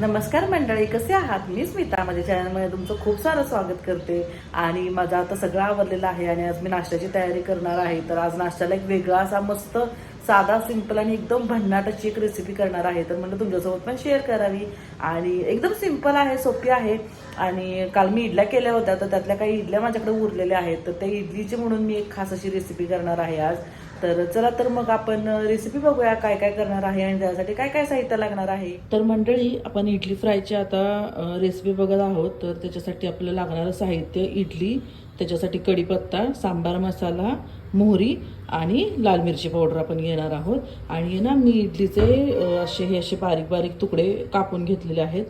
नमस्कार मंडळी कसे आहात? मी स्मिता. माझ्या चॅनलमध्ये तुमचं खूप सारं स्वागत करते. आणि माझा आता सगळं आवडलेला आहे आणि आज मी नाश्त्याची तयारी करणार आहे. तर आज नाश्त्याला एक वेगळा असा मस्त साधा सिंपल आणि एकदम भन्नाटाची एक रेसिपी करणार आहे. तर म्हणलं तुमच्यासोबत पण शेअर करावी. आणि एकदम सिंपल आहे सोपी आहे. आणि काल मी इडल्या केल्या होत्या तर त्यातल्या काही इडल्या माझ्याकडे उरलेल्या आहेत. तर त्या इडलीची म्हणून मी एक खास अशी रेसिपी करणार आहे आज. तर चला तर मग आपण रेसिपी बघूया काय काय करणार आहे आणि त्यासाठी काय काय साहित्य लागणार आहे. तर मंडळी आपण इडली फ्रायची आता रेसिपी बघत आहोत. तर त्याच्यासाठी आपल्याला लागणारं साहित्य इडली त्याच्यासाठी कढीपत्ता सांबार मसाला मोहरी आणि लाल मिरची पावडर आपण घेणार आहोत. आणि ना मी इडलीचे असे हे असे बारीक बारीक तुकडे कापून घेतलेले आहेत.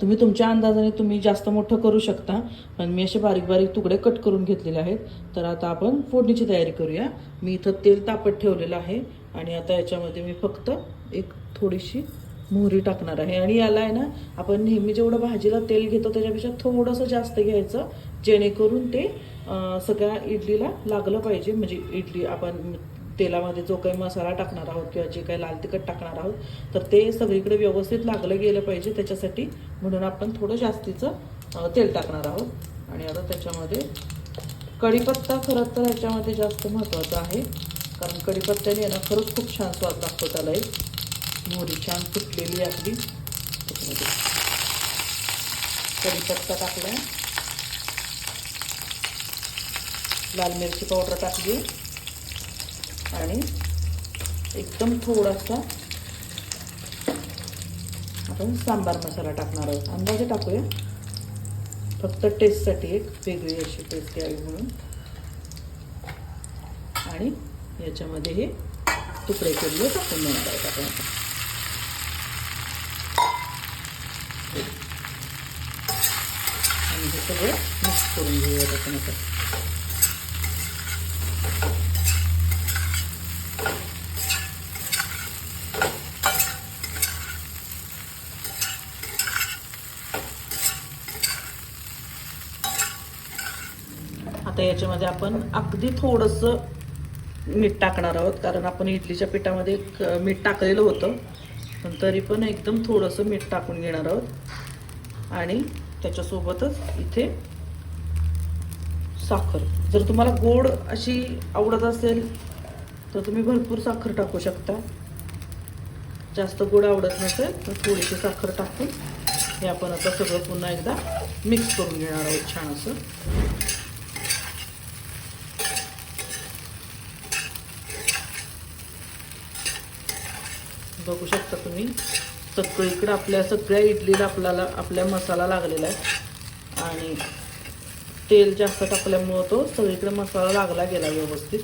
तुम्ही तुमच्या अंदाजाने तुम्ही जास्त मोठं करू शकता पण मी असे बारीक बारीक तुकडे कट करून घेतलेले आहेत. तर आता आपण फोडणीची तयारी करूया. मी इथं तेल तापत ठेवलेलं आहे. आणि आता याच्यामध्ये मी फक्त एक थोडीशी मोहरी टाकणार आहे. आणि याला आहे ना आपण नेहमी जेवढं भाजीला तेल घेतो त्याच्यापेक्षा थोडंसं जास्त घ्यायचं. जेणेकरून ते सगळ्या इडलीला लागलं पाहिजे. म्हणजे इडली आपण तेलामध्ये जो काही मसाला टाकणार आहोत किंवा जे काही लाल तिखट टाकणार आहोत तर ते सगळीकडे व्यवस्थित लागलं गेलं पाहिजे. त्याच्यासाठी म्हणून आपण थोडं जास्तीचं तेल टाकणार आहोत. आणि आता त्याच्यामध्ये कढीपत्ता खरं तर ह्याच्यामध्ये जास्त महत्त्वाचा आहे. कारण कढीपत्त्याने येणं ना खरंच खूप छान स्वाद लागतो त्याला एक. मोहरी छान फुटलेली आपली. त्याच्यामध्ये कढीपत्ता टाकला लाल मिरची पावडर टाकली. आणि एकदम थोडासा आपण सांबार मसाला टाकणार आहोत. अंदाजे टाकूया. फक्त टेस्टसाठी एक वेगळी अशी टेस्ट यावी म्हणून. आणि याच्यामध्ये हे तुकडे केलेले टाकून देणार आहेत आपण. आणि हे सगळं मिक्स करून घेऊयात आपण आता. आता याच्यामध्ये आपण अगदी थोडंसं मीठ टाकणार आहोत कारण आपण इडलीच्या पिठामध्ये एक, मीठ टाकलेलं होतं. पण तरी पण एकदम थोडंसं मीठ टाकून घेणार आहोत. आणि त्याच्यासोबतच इथे साखर. जर तुम्हाला गोड अशी आवडत असेल तर तुम्ही भरपूर साखर टाकू शकता. जास्त गोड आवडत नसेल तर थोडीशी साखर टाकून हे आपण आता सगळं पुन्हा एकदा मिक्स करून घेणार आहोत छान असं. बघू शकता तुम्ही. सगळीकडं आपल्या सगळ्या इडलीला आपल्याला आपल्या मसाला लागलेला आहे. आणि तेल जास्त टाकल्यामुळं तो सगळीकडे मसाला लागला गेला व्यवस्थित.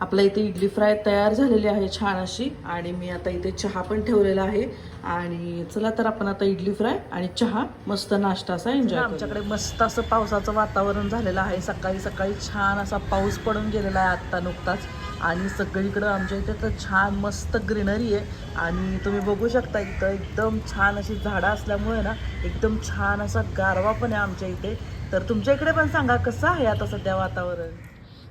आपल्या इथे इडली फ्राय तयार झालेली आहे छान अशी. आणि मी आता इथे चहा पण ठेवलेला आहे. आणि चला तर आपण आता इडली फ्राय आणि चहा मस्त नाश्ता असा एन्जॉय आमच्याकडे मस्त असं पावसाचं वातावरण झालेलं आहे. सकाळी सकाळी छान असा पाऊस पडून गेलेला आहे आत्ता नुकताच. आणि सगळीकडं आमच्या इथे तर छान मस्त ग्रीनरी आहे. आणि तुम्ही बघू शकता इथं एकदम छान अशी झाडं असल्यामुळे ना एकदम छान असा गारवा पण आहे आमच्या इथे. तर तुमच्या इकडे पण सांगा कसं आहे आता सध्या वातावरण?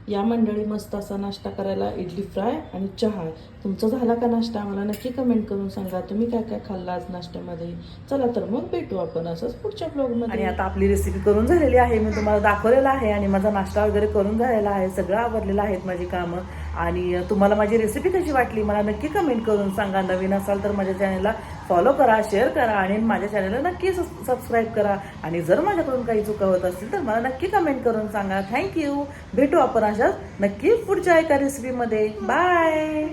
या मंडळी मस्त असा नाश्ता करायला इडली फ्राय आणि चहा तुमचा झाला का नाश्ता? आम्हाला नक्की कमेंट करून सांगा. तुम्ही काय काय खाल्लं आज नाश्त्यामध्ये? चला तर मग भेटू आपण असंच पुढच्या ब्लॉगमध्ये आणि आता आपली रेसिपी करून झालेली आहे. मी तुम्हाला दाखवलेलं आहे आणि माझा नाश्ता वगैरे करून झालेला आहे. सगळं आवडलेलं आहेत माझी कामं. आणि तुम्हाला माझी रेसिपी कशी वाटली मला नक्की कमेंट करून सांगा. नवीन असाल तर माझ्या चॅनलला फॉलो करा शेअर करा आणि माझ्या चॅनलला नक्की सबस्क्राईब करा. आणि जर माझ्याकडून काही चुका होत असतील तर मला नक्की कमेंट करून सांगा. थँक्यू भेटू आपण अशाच नक्की पुढच्या एका रेसिपीमध्ये बाय